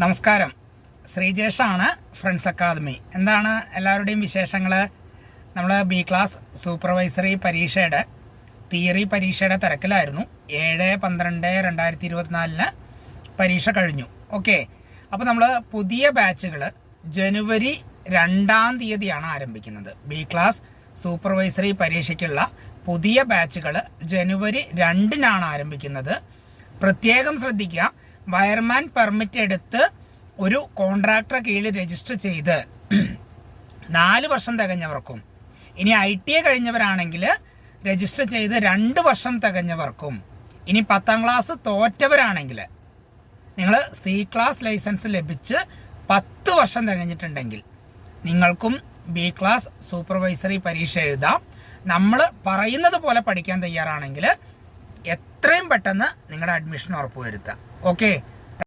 നമസ്കാരം. ശ്രീജേഷാണ് friends academy എന്താണ് എല്ലാവരുടെയും വിശേഷങ്ങൾ നമ്മൾ ബി ക്ലാസ് സൂപ്പർവൈസറി പരീക്ഷയുടെ തിയറി പരീക്ഷയുടെ തിരക്കിലായിരുന്നു. ഏഴ് പന്ത്രണ്ട് രണ്ടായിരത്തി ഇരുപത്തിനാലിന് പരീക്ഷ കഴിഞ്ഞു. ഓക്കെ അപ്പോൾ നമ്മൾ പുതിയ ബാച്ചുകൾ ജനുവരി രണ്ടാം തീയതിയാണ് ആരംഭിക്കുന്നത്. ബി ക്ലാസ് സൂപ്പർവൈസറി പരീക്ഷയ്ക്കുള്ള പുതിയ ബാച്ചുകൾ ജനുവരി രണ്ടിനാണ് ആരംഭിക്കുന്നത്. പ്രത്യേകം ശ്രദ്ധിക്കുക വയർമാൻ പെർമിറ്റ് എടുത്ത് ഒരു കോൺട്രാക്ടറെ കീഴിൽ രജിസ്റ്റർ ചെയ്ത് നാല് വർഷം തികഞ്ഞവർക്കും. ഇനി ഐ ടി എ കഴിഞ്ഞവരാണെങ്കിൽ രജിസ്റ്റർ ചെയ്ത് രണ്ട് വർഷം തികഞ്ഞവർക്കും. ഇനി പത്താം ക്ലാസ് തോറ്റവരാണെങ്കിൽ നിങ്ങൾ സി ക്ലാസ് ലൈസൻസ് ലഭിച്ച് പത്ത് വർഷം തികഞ്ഞിട്ടുണ്ടെങ്കിൽ നിങ്ങൾക്കും ബി ക്ലാസ് സൂപ്പർവൈസറി പരീക്ഷ എഴുതാം. നമ്മൾ പറയുന്നത് പോലെ പഠിക്കാൻ തയ്യാറാണെങ്കിൽ എത്രയും പെട്ടെന്ന് നിങ്ങളുടെ അഡ്മിഷൻ ഉറപ്പുവരുത്തുക ഓക്കെ